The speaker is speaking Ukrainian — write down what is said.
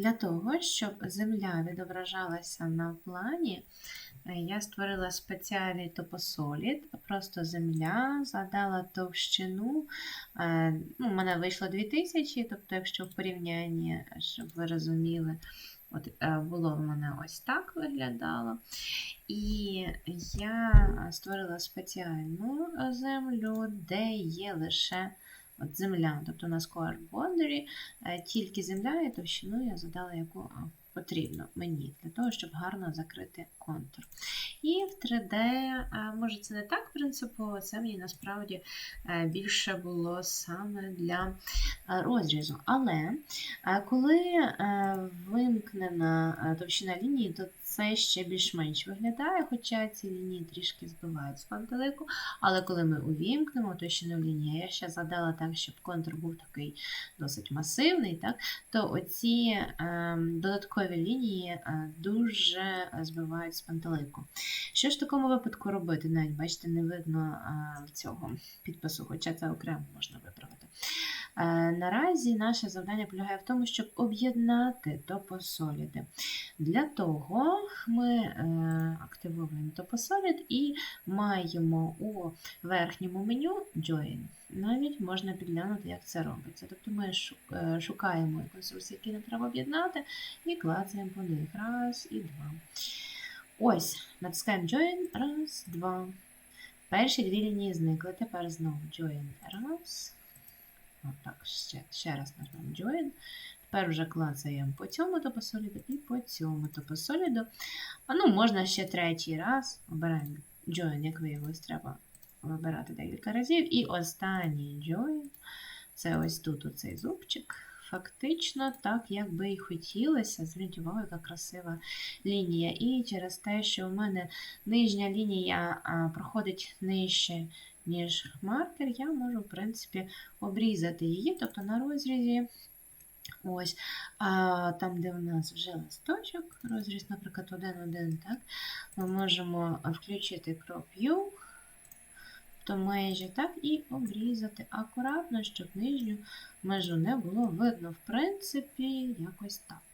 Для того, щоб земля відображалася на плані, е, я створила спеціальний топосолід, просто земля, задала товщину. е, Ну, у мене вийшло 2000, тобто, якщо в порівнянні, щоб ви розуміли, от е, було в мене ось так виглядало. І я створила спеціальну землю, де є лише от земля. Тобто у нас color boundary, е, тільки земля і товщину я задала, яку потрібно мені для того, щоб гарно закрити контур. І в 3D, е, може, це не так принципово, це мені насправді е, більше було саме для е, розрізу. Але е, коли вимкнена товщина лінії, то це ще більш-менш виглядає, хоча ці лінії трішки збивають з пантелику. Але коли ми увімкнемо товщину лінії, я ще задала так, щоб контур був такий досить масивний, так, то оці е, додаткові лінії е, дуже е, збивають з пантелику. Що ж в такому випадку робити? Навіть бачите, не видно е, цього підпису, хоча це окремо можна виправити. Е, Наразі наше завдання полягає в тому, щоб об'єднати топосоліди. Для того ми е, активуємо топосолід і маємо у верхньому меню Join. Навіть можна підглянути, як це робиться. Тобто ми е, шукаємо конструкції, які нам треба об'єднати, і клацаємо по них. Раз і два. Ось, натискаємо Join. Раз, два. Перші дві лінії зникли. Тепер знову Join. Раз. Отак, ще, ще раз нажмемо Join. Тепер вже клацаємо по цьому топосоліду і по цьому топосоліду. А ну, можна ще третій раз. Обираємо Join, як виявилось, треба вибирати декілька разів. І останній Join. Це ось тут оцей зубчик. Фактично, так, як би і хотілося. Зверніть увагу, яка красива лінія. І через те, що у мене нижня лінія проходить нижче, ніж маркер, я можу, в принципі, обрізати її, тобто на розрізі. Ось, а там, де у нас вже листочок, розріз, наприклад, 1-1, так, ми можемо включити Crop View, то межі, так, і обрізати акуратно, щоб нижню межу не було видно. В принципі, якось так.